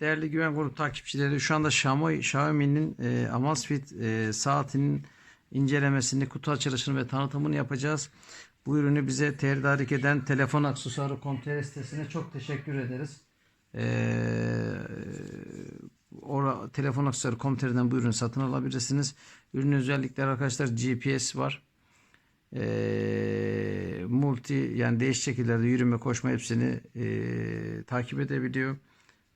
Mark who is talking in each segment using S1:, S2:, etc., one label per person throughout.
S1: değerli güven grup takipçileri şu anda Xiaomi, Xiaomi'nin e, Amazfit e, saatinin incelemesini, kutu açılışını ve tanıtımını yapacağız. Bu ürünü bize tedarik eden Telefon Aksesuarı Komtere sitesine çok teşekkür ederiz. Ee, ora, telefon aksesuarı Komtere'den bu ürünü satın alabilirsiniz. Ürünün özellikleri arkadaşlar GPS var. Ee, multi yani değişik şekillerde yürüme, koşma hepsini e, takip edebiliyor.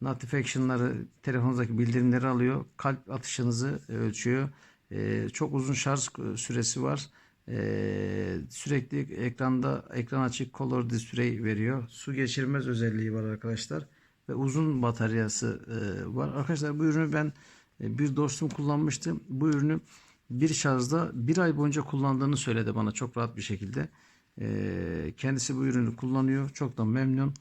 S1: Notification'ları telefonunuzdaki bildirimleri alıyor. Kalp atışınızı ölçüyor. Ee, çok uzun şarj süresi var. Ee, sürekli ekranda ekran açık color display veriyor. Su geçirmez özelliği var arkadaşlar ve uzun bataryası e, var. Arkadaşlar bu ürünü ben e, bir dostum kullanmıştı. Bu ürünü bir şarjda bir ay boyunca kullandığını söyledi bana çok rahat bir şekilde. E, kendisi bu ürünü kullanıyor. Çok da memnun.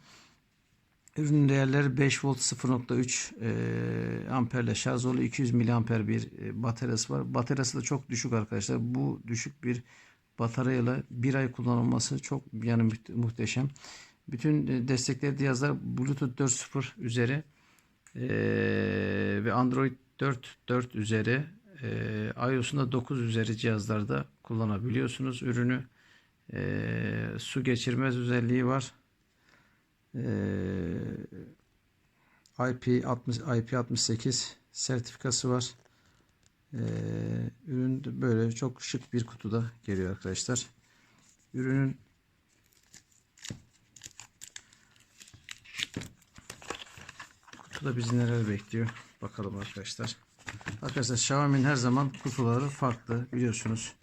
S1: Ürünün değerleri 5 volt 0.3 e, amperle şarj oluyor. 200 miliamper bir e, bataryası var. Bataryası da çok düşük arkadaşlar. Bu düşük bir bataryayla bir ay kullanılması çok yani muhteşem. Bütün e, destekleri cihazlar Bluetooth 4.0 üzeri e, ve Android 4.4 üzeri e, iOS'un da 9 üzeri cihazlarda kullanabiliyorsunuz ürünü. E, su geçirmez özelliği var. E, IP60 IP68 sertifikası var. E, ürün böyle çok şık bir kutuda geliyor arkadaşlar. Ürünün Kutuda bizi neler bekliyor bakalım arkadaşlar. Arkadaşlar Xiaomi'nin her zaman kutuları farklı biliyorsunuz.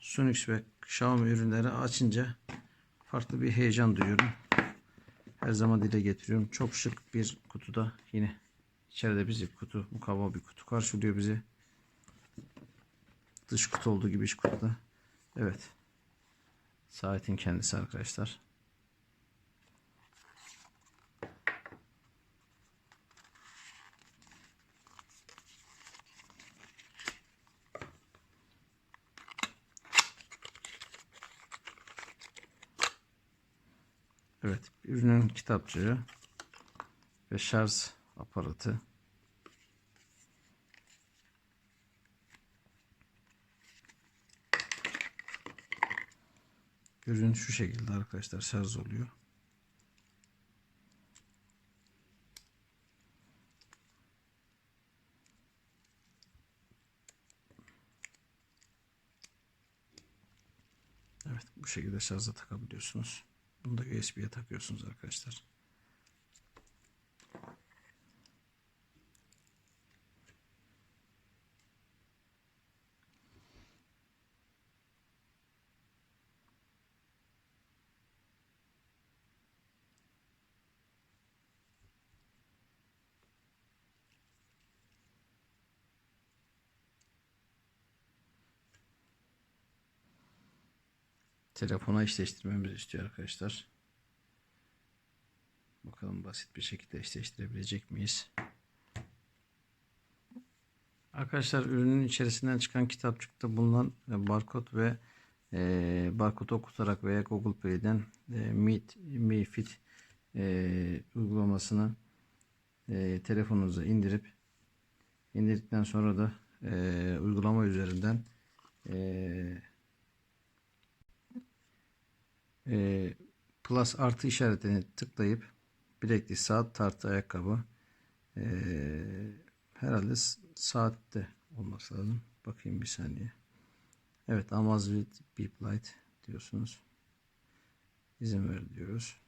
S1: Sunix ve Xiaomi ürünleri açınca farklı bir heyecan duyuyorum. Her zaman dile getiriyorum. Çok şık bir kutuda yine içeride bizi kutu, mukavva bir kutu karşılıyor bizi. Dış kutu olduğu gibi iç kutuda. Evet. Saatin kendisi arkadaşlar. Evet, ürünün kitapçığı ve şarj aparatı. Ürün şu şekilde arkadaşlar şarj oluyor. Evet bu şekilde şarja takabiliyorsunuz. Bunu da USB'ye takıyorsunuz arkadaşlar. Telefona eşleştirmemizi istiyor arkadaşlar. Bakalım basit bir şekilde eşleştirebilecek miyiz? Arkadaşlar ürünün içerisinden çıkan kitapçıkta bulunan e, barkod ve e, barkodu okutarak veya Google Play'den e, Meet, Mi Fit e, uygulamasını e, telefonunuza indirip indirdikten sonra da e, uygulama üzerinden e, e, plus artı işaretini tıklayıp bileklik, saat, tartı, ayakkabı e, herhalde saatte olması lazım. Bakayım bir saniye. Evet Amazfit Beep Light diyorsunuz. İzin ver diyoruz.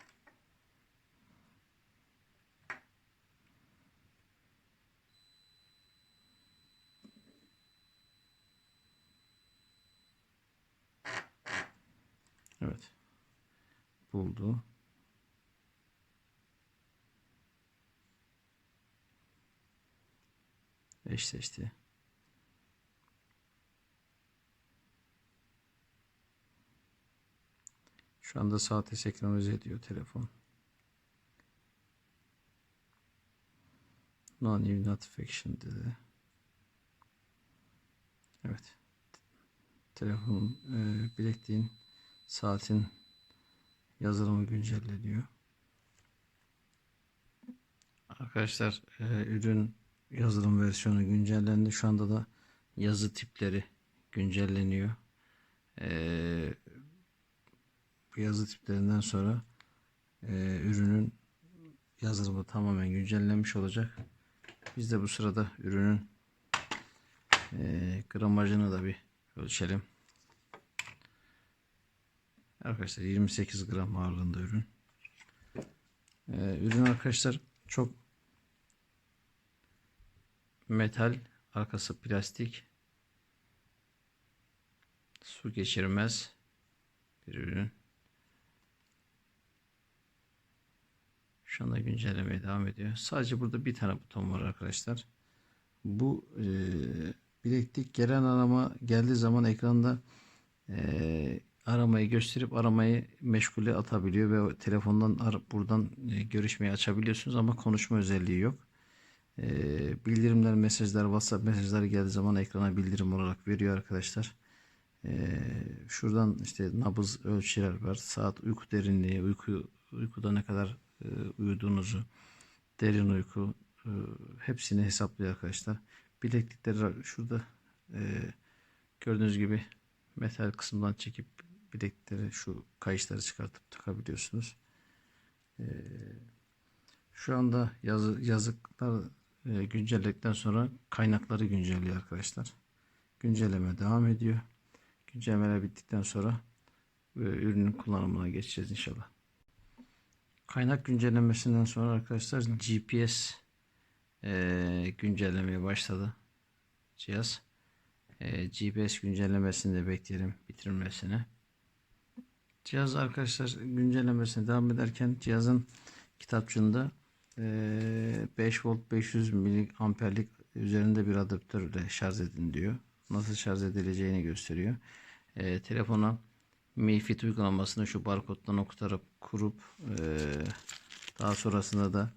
S1: Evet. Buldu. eşleşti. Şu anda saate senkronize ediyor telefon. No new notification dedi. Evet. Telefonun e, bilekliğin saatin yazılımı güncelleniyor. Arkadaşlar e, ürün yazılım versiyonu güncellendi. Şu anda da yazı tipleri güncelleniyor. E, yazı tiplerinden sonra e, ürünün yazılımı tamamen güncellenmiş olacak. Biz de bu sırada ürünün e, gramajını da bir ölçelim. Arkadaşlar 28 gram ağırlığında ürün. E, ürün arkadaşlar çok metal, arkası plastik, su geçirmez bir ürün. Şu anda güncellemeye devam ediyor. Sadece burada bir tane buton var arkadaşlar. Bu e, bileklik gelen arama geldiği zaman ekranda e, aramayı gösterip aramayı meşgule atabiliyor ve telefondan ar- buradan e, görüşmeyi açabiliyorsunuz ama konuşma özelliği yok. E, bildirimler, mesajlar, WhatsApp mesajları geldiği zaman ekrana bildirim olarak veriyor arkadaşlar. E, şuradan işte nabız ölçüler var. Saat uyku derinliği, uyku uykuda ne kadar e, uyuduğunuzu, derin uyku hepsini hesaplıyor arkadaşlar. Bileklikleri şurada gördüğünüz gibi metal kısımdan çekip bilekleri şu kayışları çıkartıp takabiliyorsunuz. E, şu anda yazı, yazıklar e, güncelledikten sonra kaynakları güncelliyor arkadaşlar. Güncelleme devam ediyor. Güncellemeler bittikten sonra e, ürünün kullanımına geçeceğiz inşallah. Kaynak güncellemesinden sonra arkadaşlar GPS e, güncellemeye başladı cihaz. E, GPS güncellemesini de bekleyelim bitirmesini. Cihaz arkadaşlar güncellemesine devam ederken cihazın kitapçığında e, 5 volt 500 miliamperlik üzerinde bir adaptörle şarj edin diyor. Nasıl şarj edileceğini gösteriyor. E, telefona Mi Fit uygulamasını şu barkoddan okutarak kurup e, daha sonrasında da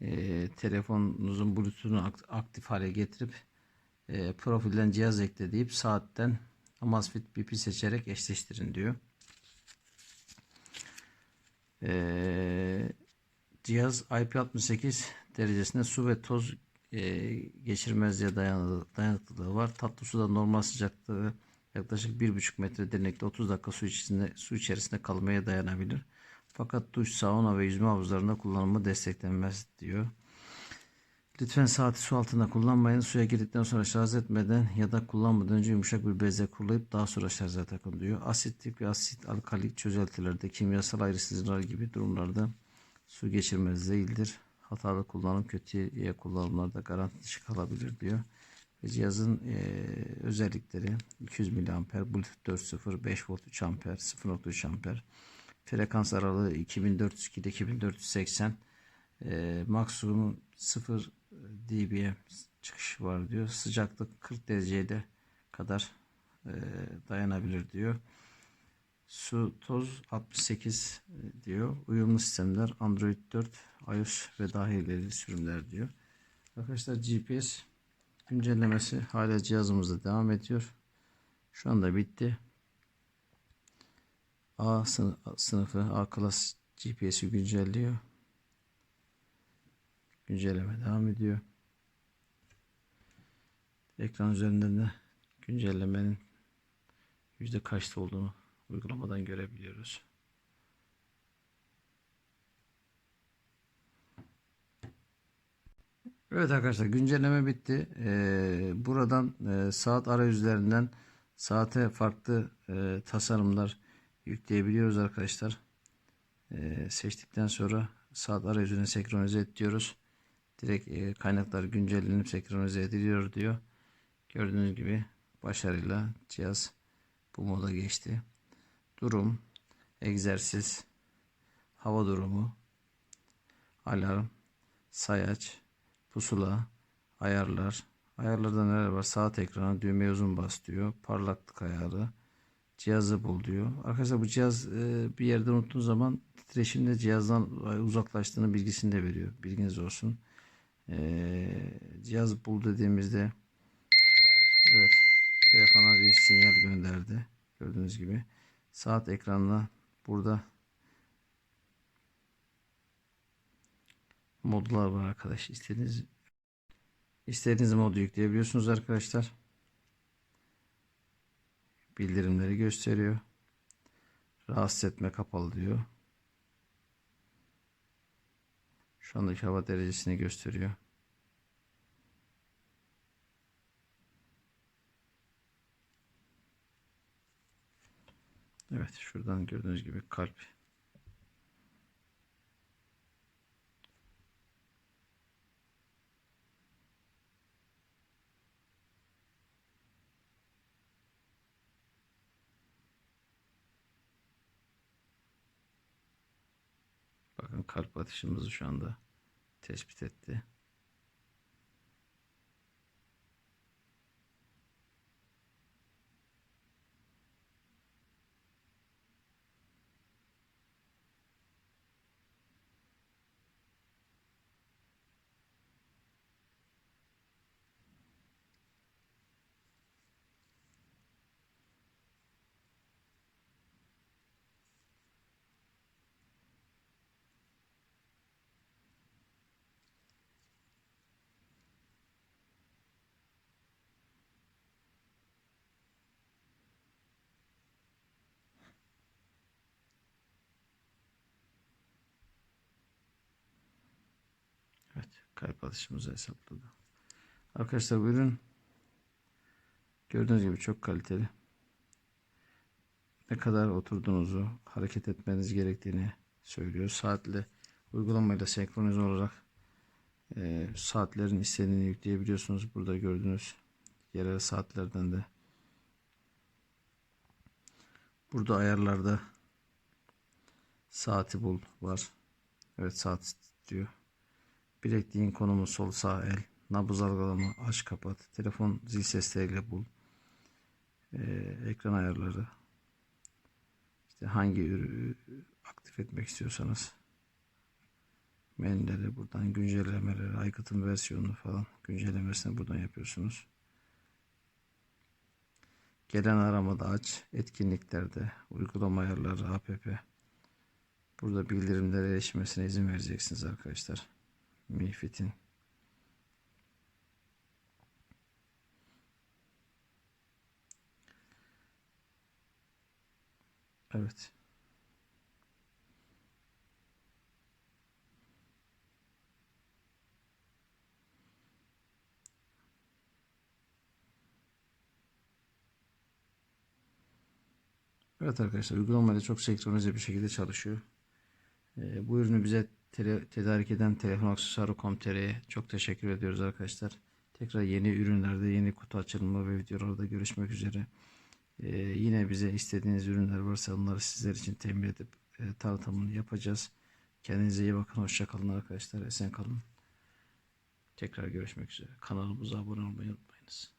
S1: e, telefonunuzun bluetooth'unu akt- aktif hale getirip e, profilden cihaz ekle deyip saatten Amazfit BP seçerek eşleştirin diyor. E, cihaz IP68 derecesinde su ve toz e, geçirmezliğe dayanıklı, dayanıklılığı var. Tatlı suda normal sıcaklığı yaklaşık 1,5 metre derinlikte 30 dakika su içerisinde, su içerisinde kalmaya dayanabilir. Fakat duş, sauna ve yüzme havuzlarında kullanımı desteklenmez diyor. Lütfen saati su altında kullanmayın. Suya girdikten sonra şarj etmeden ya da kullanmadan önce yumuşak bir bezle kurulayıp daha sonra şarja takın diyor. Asitlik ve asit alkalik çözeltilerde kimyasal ayrıştırıcılar gibi durumlarda su geçirmez değildir. Hatalı kullanım kötüye kullanımlarda garanti dışı kalabilir diyor. Ve cihazın e, özellikleri 200 mAh, Bluetooth 4.0, 5 volt 3 amper, 0.3 amper, frekans aralığı 2400 ile 2480, e, maksimum 0 dB'ye çıkış var diyor. Sıcaklık 40 dereceye de kadar e, dayanabilir diyor. Su toz 68 diyor. Uyumlu sistemler Android 4, iOS ve dahilleri sürümler diyor. Arkadaşlar GPS güncellemesi hala cihazımızda devam ediyor. Şu anda bitti. A sınıfı A klas GPS'i güncelliyor. Güncelleme devam ediyor. Ekran üzerinden de güncellemenin yüzde kaçta olduğunu uygulamadan görebiliyoruz. Evet arkadaşlar güncelleme bitti. Ee, buradan e, saat arayüzlerinden saate farklı e, tasarımlar yükleyebiliyoruz arkadaşlar. E, seçtikten sonra saat arayüzüne senkronize et diyoruz. Direkt e, kaynaklar güncellenip senkronize ediliyor diyor. Gördüğünüz gibi başarıyla cihaz bu moda geçti. Durum, egzersiz, hava durumu, alarm, sayaç, pusula, ayarlar. Ayarlarda neler var? Saat ekranı, düğmeye uzun bas diyor. Parlaklık ayarı, cihazı bul diyor. Arkadaşlar bu cihaz e, bir yerde unuttuğun zaman titreşimde cihazdan uzaklaştığını bilgisini de veriyor. Bilginiz olsun. E, cihaz bul dediğimizde evet telefona bir sinyal gönderdi. Gördüğünüz gibi. Saat ekranına burada modlar var arkadaş. İstediğiniz istediğiniz modu yükleyebiliyorsunuz arkadaşlar. Bildirimleri gösteriyor. Rahatsız etme kapalı diyor. Şu andaki hava derecesini gösteriyor. Evet şuradan gördüğünüz gibi kalp. Bakın kalp atışımızı şu anda tespit etti. Evet, kalp atışımızı hesapladı. Arkadaşlar bu ürün gördüğünüz gibi çok kaliteli. Ne kadar oturduğunuzu, hareket etmeniz gerektiğini söylüyor. Saatle uygulamayla senkronize olarak e, saatlerin istediğini yükleyebiliyorsunuz. Burada gördüğünüz yerel saatlerden de burada ayarlarda saati bul var. Evet saat diyor. Bilekliğin konumu sol sağ el. Nabız algılama aç kapat. Telefon zil sesleriyle bul. Ee, ekran ayarları. İşte hangi ürü aktif etmek istiyorsanız. Menüleri buradan güncellemeleri, aygıtın versiyonunu falan güncellemesini buradan yapıyorsunuz. Gelen aramada aç, etkinliklerde, uygulama ayarları, app. Burada bildirimlere erişmesine izin vereceksiniz arkadaşlar. Mi Fit'in Evet. Evet arkadaşlar uygulamayla çok senkronize bir şekilde çalışıyor. Ee, bu ürünü bize tele- tedarik eden Telefon Aksesuarı.com.tr'ye çok teşekkür ediyoruz arkadaşlar. Tekrar yeni ürünlerde, yeni kutu açılımı ve videolarda görüşmek üzere. Ee, yine bize istediğiniz ürünler varsa onları sizler için temin edip e, tanıtımını yapacağız. Kendinize iyi bakın. Hoşça kalın arkadaşlar. Esen kalın. Tekrar görüşmek üzere. Kanalımıza abone olmayı unutmayınız.